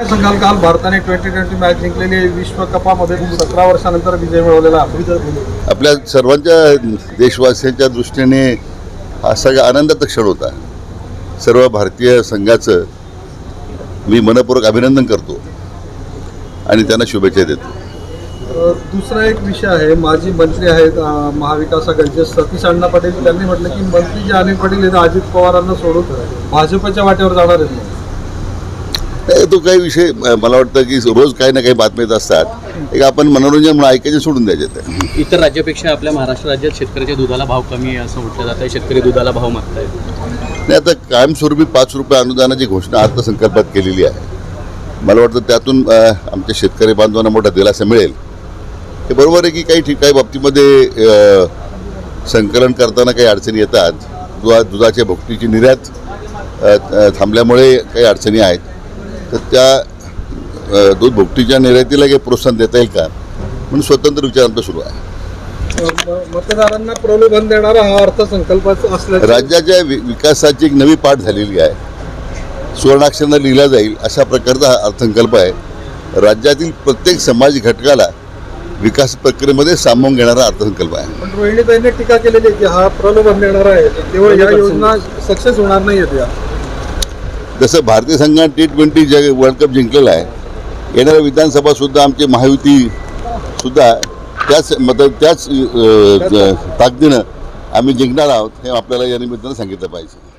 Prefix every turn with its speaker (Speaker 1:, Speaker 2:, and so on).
Speaker 1: काय सांगाल? काल भारताने ट्वेंटी ट्वेंटी मॅच जिंकलेली. विश्वकपामध्ये सतरा वर्षानंतर विजय मिळवलेला.
Speaker 2: आपल्या सर्वांच्या देशवासियांच्या दृष्टीने हा सगळा आनंदाचा क्षण होता. सर्व भारतीय संघाचं मी मनपूर्वक अभिनंदन करतो आणि त्यांना शुभेच्छा देतो.
Speaker 1: दुसरा एक विषय आहे. माजी मंत्री आहेत महाविकास आघाडीचे सतीश अण्णा पाटील. त्यांनी म्हटलं की मंत्री जे अनिल पाटील आहेत अजित पवारांना सोडून भाजपच्या वाटेवर जाणार आहेत.
Speaker 2: तो काही विषय मला वाटतं की रोज काही ना काही बातम्या येत असतात. एक आपण मनोरंजन म्हणून ऐकायचे सोडून द्यायचे ते.
Speaker 3: इतर राज्यापेक्षा आपल्या महाराष्ट्र राज्यात शेतकऱ्याच्या दुधाला भाव कमी आहे असं म्हटलं जातं शेतकरी दुधाला भाव मागतायत.
Speaker 2: नाही आता कायमस्वरूपी पाच रुपये अनुदानाची घोषणा अर्थसंकल्पात केलेली आहे. मला वाटतं त्यातून आमच्या शेतकरी बांधवांना मोठा दिलासा मिळेल. हे बरोबर आहे की काही ठीक काही बाबतीमध्ये संकलन करताना काही अडचणी येतात. दुधा दुधाच्या भुकटीची निर्यात थांबल्यामुळे काही अडचणी आहेत. तर त्या दूध भुकटीच्या निर्यातीला काही प्रोत्साहन देता येईल का? म्हणून स्वतंत्र विचार आमचा सुरू आहे.
Speaker 1: मतदारांना प्रलोभन देणारा हा अर्थसंकल्पाच असल्याचं
Speaker 2: राज्याच्या वि विकासाची एक नवी पाठ झालेली आहे. सुवर्णाक्षरांना लिहिला जाईल अशा प्रकारचा हा अर्थसंकल्प आहे. राज्यातील प्रत्येक समाज घटकाला विकास प्रक्रियेमध्ये सामावून घेणारा अर्थसंकल्प आहे.
Speaker 1: पण रोहिणीताईंनी टीका केलेली आहे की हा प्रलोभन देणारा आहे. केवळ या योजना सक्सेस होणार नाही आहेत या
Speaker 2: जसं भारतीय संघाने टी ट्वेंटी जग वर्ल्ड कप जिंकलेला आहे येणाऱ्या विधानसभासुद्धा आमची महायुतीसुद्धा त्याच मत त्याच ताकदीनं आम्ही जिंकणार आहोत हे आपल्याला या निमित्तानं सांगितलं पाहिजे.